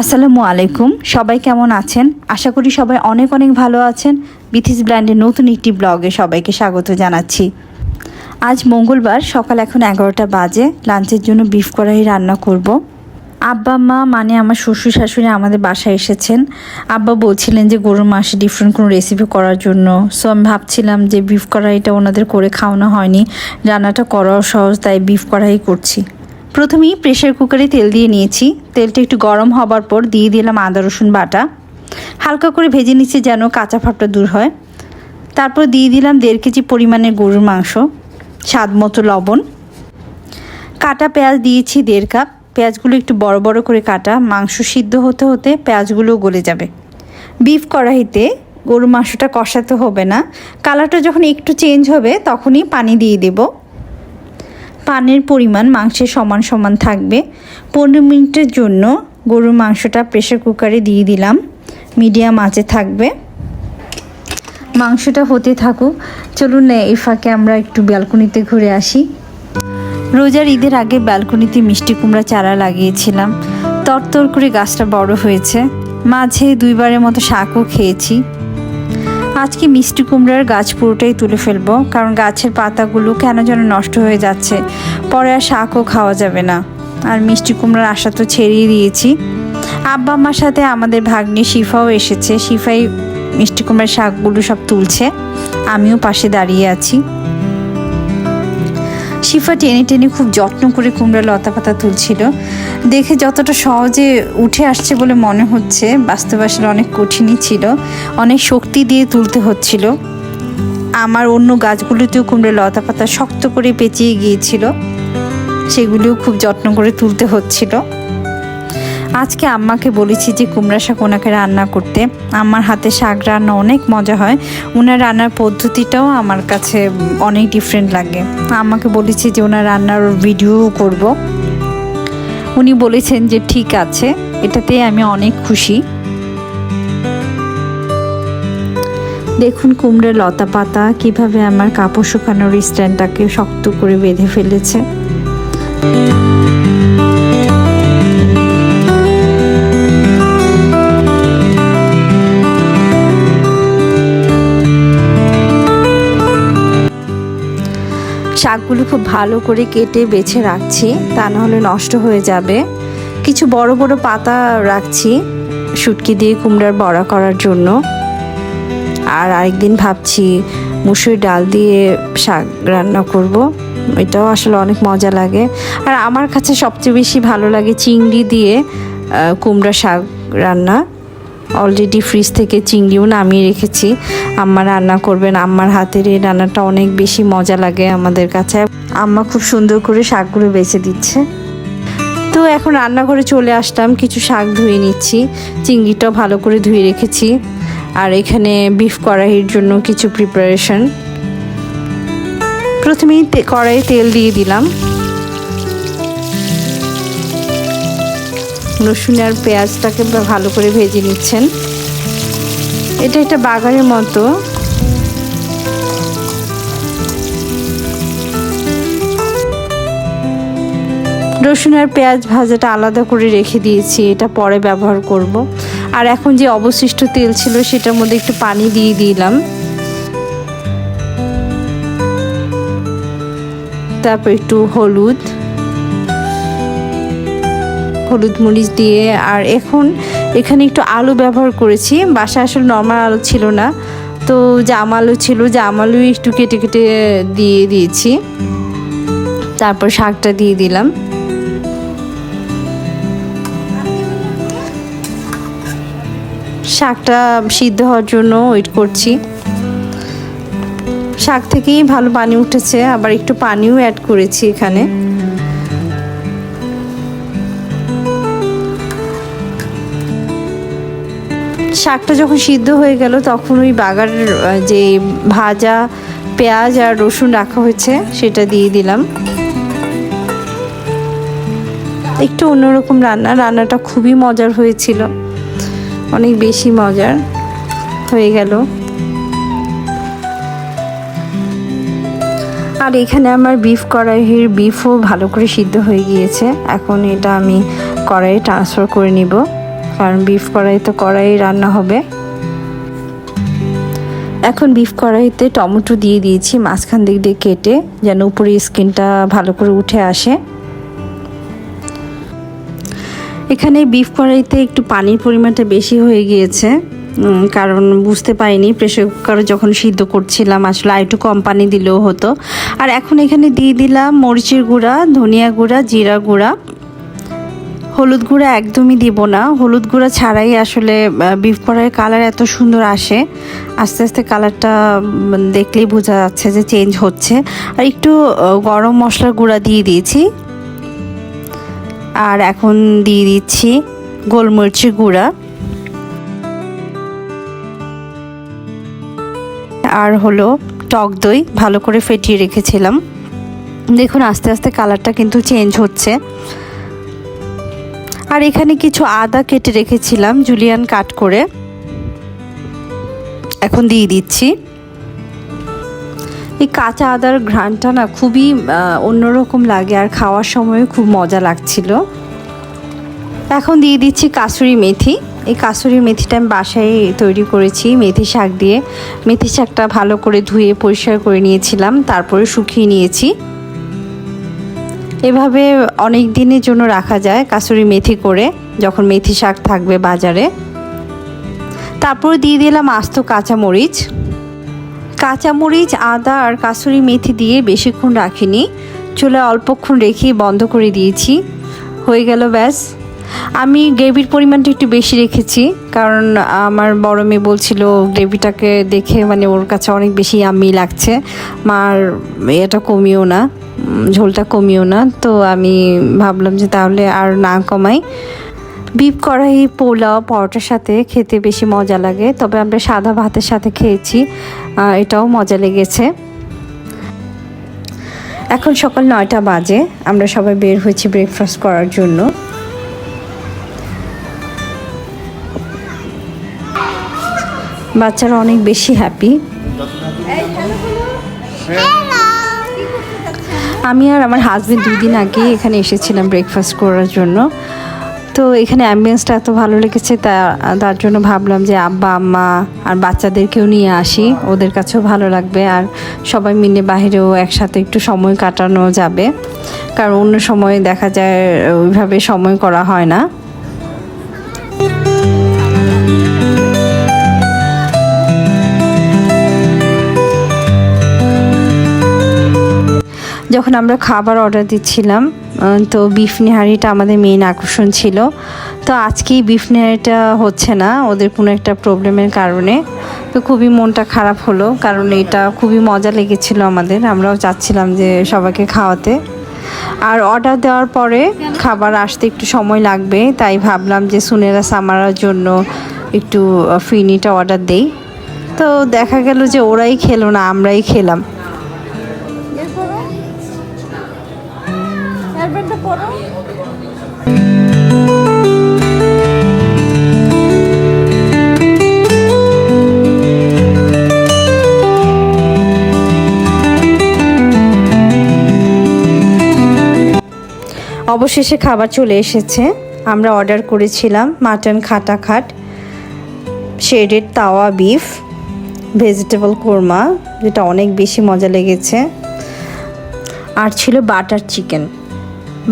আসসালামু আলাইকুম। সবাই কেমন আছেন? আশা করি সবাই অনেক অনেক ভালো আছেন। বিথিস ব্র্যান্ডের নতুন একটি ব্লগে সবাইকে স্বাগত জানাচ্ছি। আজ মঙ্গলবার সকাল এখন এগারোটা বাজে। লাঞ্চের জন্য বিফ কড়াই রান্না করব। আব্বা, মা মানে আমার শ্বশুর শাশুড়ি আমাদের বাসায় এসেছেন। আব্বা বলছিলেন যে গরুর মাসে ডিফারেন্ট কোনো রেসিপি করার জন্য। সো আমি ভাবছিলাম যে বিফ কড়াইটা ওনাদের করে খাওয়ানো হয়নি। রান্নাটা করাও সহজ, তাই বিফ কড়াই করছি। প্রথমেই প্রেশার কুকারে তেল দিয়ে নিয়েছি। তেলটা একটু গরম হবার পর দিয়ে দিলাম আদা, রসুন বাটা। হালকা করে ভেজে নিচ্ছি যেন কাঁচা ভাবটা দূর হয়। তারপর দিয়ে দিলাম দেড় কেজি পরিমাণের গরুর মাংস, স্বাদ মতো লবণ। কাটা পেঁয়াজ দিয়েছি দেড় কাপ। পেঁয়াজগুলো একটু বড় বড় করে কাটা। মাংস সিদ্ধ হতে হতে পেঁয়াজগুলো গলে যাবে। বিফ কড়াইতে গরু মাংসটা কষাতে হবে না। কালারটা যখন একটু চেঞ্জ হবে, তখনই পানি দিয়ে দেবো। পানির পরিমাণ মাংসের সমান সমান থাকবে। পনেরো মিনিটের জন্য গরুর মাংসটা প্রেশার কুকারে দিয়ে দিলাম। মিডিয়াম আঁচে থাকবে। মাংসটা হতে থাকুক। চলুন না, এই ফাঁকে আমরা একটু ব্যালকনিতে ঘুরে আসি। রোজার ঈদের আগে ব্যালকনিতে মিষ্টি কুমড়া চারা লাগিয়েছিলাম। তরতর করে গাছটা বড় হয়েছে। মাঝে দুইবারের মতো শাকও খেয়েছি। আজকে মিষ্টি কুমড়ার গাছ পুরোটাই তুলে ফেলব, কারণ গাছের পাতাগুলো কেন যেন নষ্ট হয়ে যাচ্ছে। পরে আর শাকও খাওয়া যাবে না। আর মিষ্টি কুমড়ার আশা তো ছেড়িয়ে দিয়েছি। আব্বা আমার সাথে আমাদের ভাগ্নে শিফাও এসেছে। শিফাই মিষ্টি কুমড়ার শাকগুলো সব তুলছে। আমিও পাশে দাঁড়িয়ে আছি। শিফা টেনে টেনে খুব যত্ন করে কুমড়া লতা পাতা তুলছিল। দেখে যতটা সহজে উঠে আসছে বলে মনে হচ্ছে, বাস্তব আসলে অনেক কঠিনই ছিল। অনেক শক্তি দিয়ে তুলতে হচ্ছিল। আমার অন্য গাছগুলোতেও কুমড়া লতা পাতা শক্ত করে পেঁচিয়ে গিয়েছিল। সেগুলিও খুব যত্ন করে তুলতে হচ্ছিল। আজকে আম্মাকে বলেছি যে কুমড়া শাক ওনাকে রান্না করতে। আমার হাতে শাক রান্না অনেক মজা হয়। ওনার রান্নার পদ্ধতিটাও আমার কাছে অনেক ডিফারেন্ট লাগে। আম্মাকে বলেছি যে ওনার রান্নার ভিডিও করব। উনি বলেছেন যে ঠিক আছে, এটাতে আমি অনেক খুশি। দেখুন কুমড়োর লতা পাতা কীভাবে আমার কাপড় শুকানোর স্ট্যান্ডটাকে শক্ত করে বেঁধে ফেলেছে। শাকগুলো খুব ভালো করে কেটে বেছে রাখছি, তা নাহলে নষ্ট হয়ে যাবে। কিছু বড় বড় পাতা রাখছি, শুটকি দিয়ে কুমড়ার বড়া করার জন্য। আর আরেকদিন ভাবছি মুসুর ডাল দিয়ে শাক রান্না করব। এটাও আসলে অনেক মজা লাগে। আর আমার কাছে সবচেয়ে বেশি ভালো লাগে চিংড়ি দিয়ে কুমড়া শাক রান্না। অলরেডি ফ্রিজ থেকে চিংড়িও নামিয়ে রেখেছি। আম্মা রান্না করবেন, আম্মার হাতের এই রান্নাটা অনেক বেশি মজা লাগে আমাদের কাছে। আম্মা খুব সুন্দর করে শাকগুলো বেছে দিচ্ছে। তো এখন রান্নাঘরে চলে আসলাম, কিছু শাক ধুয়ে নিচ্ছি। চিংড়িটাও ভালো করে ধুয়ে রেখেছি। আর এখানে বিফ কড়াইয়ের জন্য কিছু প্রিপারেশন প্রথমেই কড়াইয়ে তেল দিয়ে দিলাম। রসুন আর পেঁয়াজটাকে ভালো করে ভেজে নিচ্ছেন। এটা একটা বাগানের মতো। রসুন আর পেঁয়াজ ভাজাটা আলাদা করে রেখে দিয়েছি, এটা পরে ব্যবহার করব। আর এখন যে অবশিষ্ট তেল ছিল সেটার মধ্যে একটু পানি দিয়ে দিলাম। তারপর একটু হলুদ। হলুদ মরিচ দিয়ে, আর এখন এখানে একটু আলু ব্যবহার করেছি। বাসা আসলে নর্মাল আলু ছিল না। তো জাম আলু ছিল, জাম আলু একটু কেটে কেটে দিয়ে দিয়েছি। তারপর শাকটা দিয়ে দিলাম। শাকটা সিদ্ধ হওয়ার জন্য ওয়েট করছি। শাক থেকেই ভালো পানি উঠেছে, আবার একটু পানিও অ্যাড করেছি এখানে। শাকটা যখন সিদ্ধ হয়ে গেল, তখন ওই বাগার যে ভাজা পেঁয়াজ আর রসুন রাখা হয়েছে, সেটা দিয়ে দিলাম। একটু অন্যরকম রান্না। রান্নাটা খুবই মজার হয়েছিল। অনেক বেশি মজার হয়ে গেল। আর এখানে আমার বিফ কড়াইয়ের বিফও ভালো করে সিদ্ধ হয়ে গিয়েছে। এখন এটা আমি কড়াইয়ে ট্রান্সফার করে নিব। কারণ বিফ কড়াই তো কড়াই রান্না হবে। এখন বিফ কড়াইতে টমেটো দিয়ে দিয়েছি, মাঝখান দিক দিয়ে কেটে যেন উপরে স্কিনটা ভালো করে উঠে আসে। এখানে বিফ কড়াইতে একটু পানির পরিমাণটা বেশি হয়ে গিয়েছে কারণ বুঝতে পারিনি প্রেশার কুকারে যখন সিদ্ধ করছিলাম, আসলে আর একটু কম পানি দিলেও হতো। আর এখন এখানে দিয়ে দিলাম মরিচের গুঁড়া, ধনিয়া গুঁড়া, জিরা গুঁড়া। হলুদ গুঁড়া একদমই দিব না। হলুদ গুঁড়া ছাড়াই আসলে বিফ কড়াইয়ের কালার এত সুন্দর আসে। আস্তে আস্তে কালারটা দেখলেই বোঝা যাচ্ছে যে চেঞ্জ হচ্ছে। আর একটু গরম মশলার গুঁড়া দিয়ে দিয়েছি। আর এখন দিয়ে দিচ্ছি গোলমরিচের গুঁড়া। আর হলো টক দই, ভালো করে ফেটিয়ে রেখেছিলাম। দেখুন, আস্তে আস্তে কালারটা কিন্তু চেঞ্জ হচ্ছে। আর এখানে কিছু আদা কেটে রেখেছিলাম, জুলিয়ান কাট করে। এখন দিয়ে দিচ্ছি। এই কাঁচা আদার ঘ্রাণটা না খুবই অন্যরকম লাগে আর খাওয়ার সময় খুব মজা লাগছিল। এখন দিয়ে দিচ্ছি কাসুরি মেথি। এই কাসুরি মেথিটা আমি বাসায় তৈরি করেছি, মেথি শাক দিয়ে। মেথি শাকটা ভালো করে ধুয়ে পরিষ্কার করে নিয়েছিলাম, তারপরে শুকিয়ে নিয়েছি। এভাবে অনেক দিনের জন্য রাখা যায় কাসুরি মেথি করে, যখন মেথি শাক থাকবে বাজারে। তারপর দিয়ে দিলাম আস্ত কাঁচামরিচ। কাঁচামরিচ, আদা আর কাসুরি মেথি দিয়ে বেশিক্ষণ রাখিনি। চুলে অল্পক্ষণ রেখে বন্ধ করে দিয়েছি। হয়ে গেল ব্যাস। আমি গ্রেভির পরিমাণটা একটু বেশি রেখেছি, কারণ আমার বড় মেয়ে বলছিল গ্রেভিটাকে দেখে মানে ওর কাছে অনেক বেশি আম্মি লাগছে। মার, এটা কমিও না। ঝোলটা কমিও না। তো আমি ভাবলাম যে তাহলে আর না কমাই। বিপ কড়াই পোলাও পরোটার সাথে খেতে বেশি মজা লাগে তবে আমরা সাদা ভাতের সাথে খেয়েছি। এটাও মজা লেগেছে। এখন সকাল নয়টা বাজে আমরা সবাই বের হয়েছি ব্রেকফাস্ট করার জন্য। বাচ্চারা অনেক বেশি হ্যাপি আমি আর আমার হাজবেন্ড দুই দিন আগে এখানে এসেছিলাম ব্রেকফাস্ট করার জন্য। তো এখানে অ্যাম্বিয়েন্সটা এত ভালো লেগেছে, তা, তার জন্য ভাবলাম যে আব্বা, আম্মা আর বাচ্চাদেরকেও নিয়ে আসি, ওদের কাছেও ভালো লাগবে। আর সবাই মিলে বাহিরেও একসাথে একটু সময় কাটানো যাবে। কারণ অন্য সময় দেখা যায়, ওইভাবে সময় করা হয় না। যখন আমরা খাবার অর্ডার দিচ্ছিলাম তো বিফ নেহারিটা আমাদের মেইন আকর্ষণ ছিল। তো আজকেই বিফ নেহারিটা হচ্ছে না, ওদের কোনো একটা প্রবলেমের কারণে। তো খুবই মনটা খারাপ হলো, কারণ এটা খুবই মজা লেগেছিল আমাদের। আমরাও চাচ্ছিলাম যে সবাইকে খাওয়াতে। আর অর্ডার দেওয়ার পরে খাবার আসতে একটু সময় লাগবে, তাই ভাবলাম যে সুনেরা সামারার জন্য একটু ফিনিটা অর্ডার দেই। তো দেখা গেল যে ওরাই খেলো না, আমরাই খেলাম। পরো অবশেষে খাবার চলে এসেছে। আমরা অর্ডার করেছিলাম মাটন খাটা খাট, শেডেড তাওয়া বিফ, ভেজিটেবল কোরমা, যেটা অনেক বেশি মজা লেগেছে। আর ছিল বাটার চিকেন।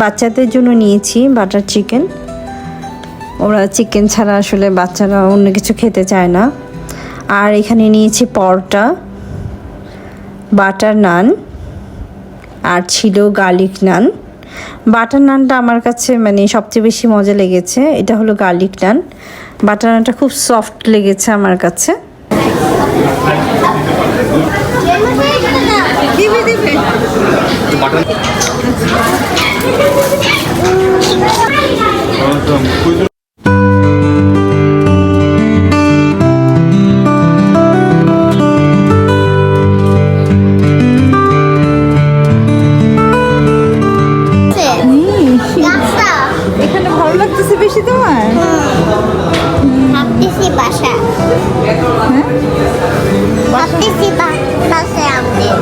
বাচ্চাদের জন্য নিয়েছি বাটার চিকেন ওরা চিকেন ছাড়া আসলে বাচ্চারা অন্য কিছু খেতে চায় না। আর এখানে নিয়েছি পরোটা বাটার নান আর ছিল গার্লিক নান বাটার নানটা আমার কাছে মানে সবচেয়ে বেশি মজা লেগেছে এটা হলো গার্লিক নান বাটার নানটা খুব সফট লেগেছে আমার কাছে। দিবি দিবি। এখানে ভালো লাগতেছে বেশি তোমার? ভাবতেছি বাসা। ভাবতেছি বাসে আমাদের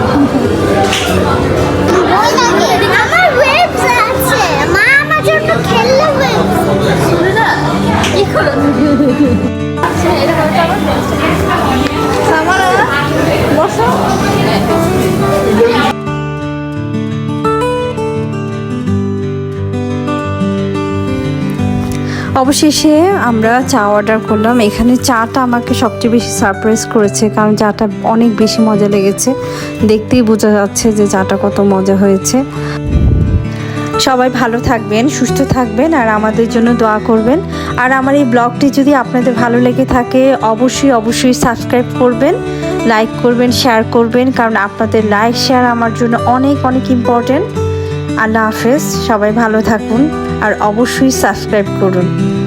অবশেষে আমরা চা অর্ডার করলাম। এখানে চাটা আমাকে সবচেয়ে বেশি সারপ্রাইজ করেছে, কারণ চাটা অনেক বেশি মজা লেগেছে। দেখতেই বোঝা যাচ্ছে যে চাটা কত মজা হয়েছে। সবাই ভালো থাকবেন, সুস্থ থাকবেন আর আমাদের জন্য দোয়া করবেন। আর আমার এই ব্লগটি যদি আপনাদের ভালো লেগে থাকে, অবশ্যই অবশ্যই সাবস্ক্রাইব করবেন, লাইক করবেন, শেয়ার করবেন, কারণ আপনাদের লাইক, শেয়ার আমার জন্য অনেক অনেক ইম্পর্টেন্ট আল্লাহ হাফেজ, সবাই ভালো থাকুন আর অবশ্যই সাবস্ক্রাইব করুন।